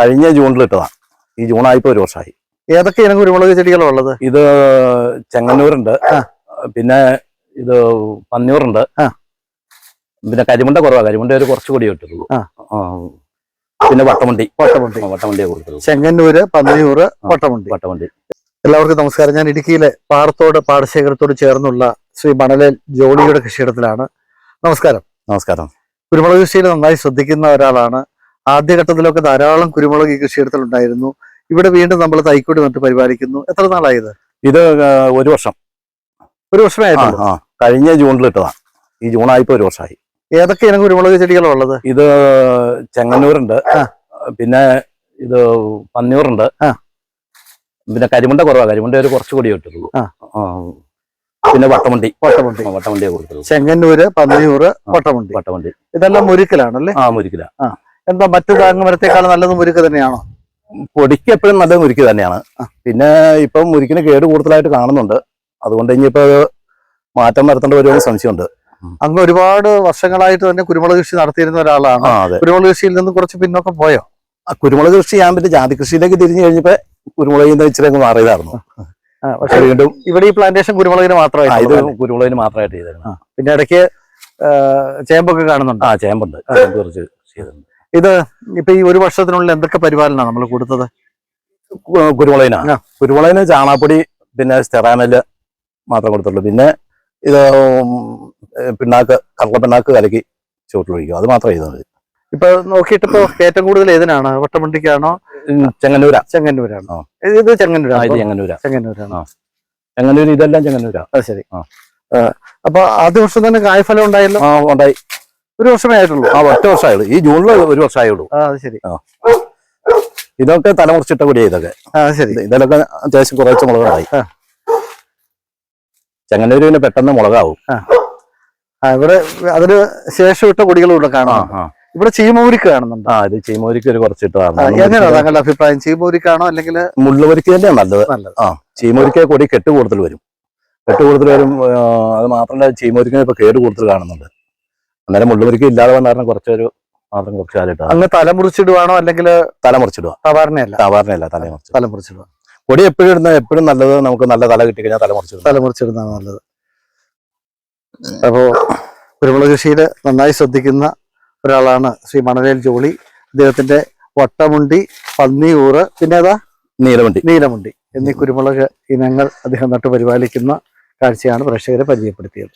കഴിഞ്ഞ ജൂണിൽ ഇട്ടതാണ്. ഈ ജൂൺ ആയിപ്പോ ഒരു വർഷമായി. ഏതൊക്കെ ഇനം കുരുമുളക് ചെടികളാണ് ഉള്ളത്? ഇത് ചെങ്ങന്നൂരുണ്ട്. പിന്നെ ഇത് പന്നിയൂറുണ്ട് ആ. പിന്നെ കരിമുണ്ട കുറവാ. കരിമുണ്ട ഒരു കുറച്ച് കൂടി ഇട്ടുള്ളൂ. പിന്നെ വട്ടമണ്ടി. വട്ടമുണ്ടി. വട്ടമുണ്ടി വട്ടമണ്ടിയെ കൊടുത്തുള്ളൂ ചെങ്ങന്നൂര് പന്നൂറ് വട്ടമുണ്ടി. വട്ടമണ്ടി. എല്ലാവർക്കും നമസ്കാരം. ഞാൻ ഇടുക്കിയിലെ പാടത്തോട് പാടശേഖരത്തോട് ചേർന്നുള്ള ശ്രീ മണലേൽ ജോളിയുടെ കൃഷിയിടത്തിലാണ്. നമസ്കാരം. നമസ്കാരം. കുരുമുളക് കൃഷിയിൽ നന്നായി ശ്രദ്ധിക്കുന്ന ഒരാളാണ് ആദ്യഘട്ടത്തിലൊക്കെ ധാരാളം കുരുമുളക് ഈ കൃഷിയിടത്തിലുണ്ടായിരുന്നു ഇവിടെ വീണ്ടും നമ്മൾ തൈക്കൂടി നട്ട് പരിപാലിക്കുന്നു. എത്ര നാളായത്? ഇത് ഒരു വർഷം. ഒരു വർഷമേ ആ, ആയിട്ടുള്ളൂ ആ. കഴിഞ്ഞ ജൂണിൽ ഇട്ടതാണ് ഈ ജൂൺ ആയപ്പോ ഒരു വർഷമായി ഏതൊക്കെ ഇനം കുരുമുളക് ചെടികളാണ് ഉള്ളത് ഇത് ചെങ്ങന്നൂരുണ്ട്. പിന്നെ ഇത് പന്നിയൂറുണ്ട്. പിന്നെ കരിമുണ്ട കുറവാ. കരിമുണ്ട ഒരു കുറച്ച് കൂടി ഇട്ടുള്ളൂ. ആ. പിന്നെ വട്ടമുണ്ടി. വട്ടമുണ്ടി. വട്ടമണ്ടിയെ കൊടുത്തുള്ളൂ ചെങ്ങന്നൂര് പന്നിയൂറ് വട്ടമുണ്ടി. വട്ടമണ്ടി. ഇതെല്ലാം മുരുക്കലാണല്ലേ? ആ മുരിക്കില. എന്താ മറ്റു താങ്ങുമരത്തെക്കാളും നല്ലത് മുരുക്ക് തന്നെയാണോ? പൊടിക്ക് എപ്പോഴും നല്ലത് മുരിക്ക് തന്നെയാണ്. പിന്നെ ഇപ്പം മുരിക്കിന് കേട് കൂടുതലായിട്ട് കാണുന്നുണ്ട്. അതുകൊണ്ട് ഇനിയിപ്പോ മാറ്റം വരുത്തേണ്ട ഒരു സംശയമുണ്ട്. അങ്ങ് ഒരുപാട് വർഷങ്ങളായിട്ട് തന്നെ കുരുമുളക് കൃഷി നടത്തിയിരുന്ന ഒരാളാണ്. കുരുമുളക് കൃഷിയിൽ നിന്ന് കുറച്ച് പിന്നോക്കം പോയോ? ആ, കുരുമുളക് കൃഷി ഞാൻ പിന്നെ ജാതി കൃഷിയിലേക്ക് തിരിഞ്ഞു കഴിഞ്ഞപ്പോ കുരുമുളകിൽ നിന്ന് ഇച്ചിരി അങ്ങ് മാറിയതായിരുന്നു. പക്ഷെ വീണ്ടും ഇവിടെ ഈ പ്ലാന്റേഷൻ കുരുമുളകിന് ആ, ഇത് മാത്രമായിട്ട് കുരുമുളകിന് മാത്രമായിട്ട് ചെയ്തിരുന്നു പിന്നെ ഇടയ്ക്ക് ചേമ്പൊക്കെ കാണുന്നുണ്ട്. ആ ചേമ്പുണ്ട്. ചേമ്പ് കുറച്ച് ചെയ്തിട്ടുണ്ട്. ഇത് ഇപ്പൊ ഈ ഒരു വർഷത്തിനുള്ളിൽ എന്തൊക്കെ പരിപാലന നമ്മൾ കൊടുത്തത്? കു- കുരുമുളകിനാ? ചാണാപ്പൊടി പിന്നെ സ്റ്റെറാനൽ മാത്രം കൊടുത്തുള്ളൂ. പിന്നെ ഇത് പിണ്ണാക്ക് കടല പിണ്ണാക്ക് കലക്കി ചുവട്ടിലൊഴിക്കും അത് മാത്രം ചെയ്താൽ മതി. ഇപ്പൊ നോക്കിയിട്ടിപ്പോ ഏറ്റവും കൂടുതൽ ഏതിനാണ്? വട്ടമുണ്ടിക്കാണോ? ചെങ്ങന്നൂര ചെങ്ങന്നൂരാ. ചെങ്ങന്നൂരാണോ? ഇത് ചെങ്ങന്നൂരാ ഇത് ചെങ്ങന്നൂര. ചെങ്ങന്നൂരാ ചെങ്ങന്നൂരാണ്? ചെങ്ങന്നൂർ ചെങ്ങന്നൂര് ഇതെല്ലാം ചെങ്ങന്നൂരാ. അത് ശരി. അപ്പൊ ആദ്യ വർഷം തന്നെ കായ്ഫലം ഉണ്ടായല്ലോ? ആ ഉണ്ടായി. ഒരു വർഷമേ ആയിട്ടുള്ളൂ ആ ഒറ്റ വർഷമായുള്ളൂ. ഈ ജൂണിൽ ഒരു വർഷമായുള്ളൂ. ആ ശരി. ഇതൊക്കെ തലമുറിച്ചിട്ട കൂടിയാ ഇതൊക്കെ. ആ ശരി. ഇത് ഇതിലൊക്കെ അത്യാവശ്യം കുറച്ച് മുളകായി. ആ. ചെങ്ങന്നൂര് പിന്നെ പെട്ടെന്ന് മുളകാവും. ആ. ഇവിടെ അതിന് ശേഷം ഇട്ട കൊടികളും ഇവിടെ ആ കാണാം ആ. ഇവിടെ ചീമൂരിക്ക് കാണുന്നുണ്ട്. ആ ഇത് ചീമൂരിക്ക് ഒരു ആ, കുറച്ചിട്ടതാണ് എങ്ങനെയാ താങ്കളുടെ അഭിപ്രായം? ചീമൂരിക്കാണോ അല്ലെങ്കിൽ മുള്ളുവരിക്ക് തന്നെയാണ് നല്ലത്. ആ ചീമോരിക്ക് കൊടി കെട്ട് കൂടുതൽ വരും. കെട്ട് കൂടുതൽ വരും അത് മാത്രമല്ല ചീമോരിക്കിന് ഇപ്പൊ കേട് കൂടുതൽ കാണുന്നുണ്ട്. അന്നേരം മുള്ളുമുരിക്ക് ഇല്ലാതെ വന്ന കാരണം കുറച്ചൊരു മാത്രം കുറച്ച് കാലിട്ടാണ് അങ്ങ് തലമുറിച്ചിടുവാണോ അല്ലെങ്കിൽ തല മുറിച്ചിടുക സാധാരണയല്ല? സാധാരണയല്ല തല മുറിച്ചിടുക തലമുറിച്ചിടുക കൊടി എപ്പോഴും ഇടുന്ന എപ്പോഴും നല്ലത് നമുക്ക് നല്ല തല കിട്ടി കഴിഞ്ഞാൽ തല മുറിച്ചിടുക തലമുറിച്ചിടുന്നതാണ് നല്ലത്. അപ്പോ കുരുമുളക് കൃഷിയിൽ നന്നായി ശ്രദ്ധിക്കുന്ന ഒരാളാണ് ശ്രീ മണലേൽ ജോളി. അദ്ദേഹത്തിന്റെ വട്ടമുണ്ടി പന്നിയൂറ് പിന്നെ ഏതാ? നീലമുണ്ടി. നീലമുണ്ടി എന്നീ കുരുമുളക് ഇനങ്ങൾ അദ്ദേഹം നട്ടു പരിപാലിക്കുന്ന കാഴ്ചയാണ് പ്രേക്ഷകരെ പരിചയപ്പെടുത്തിയത്.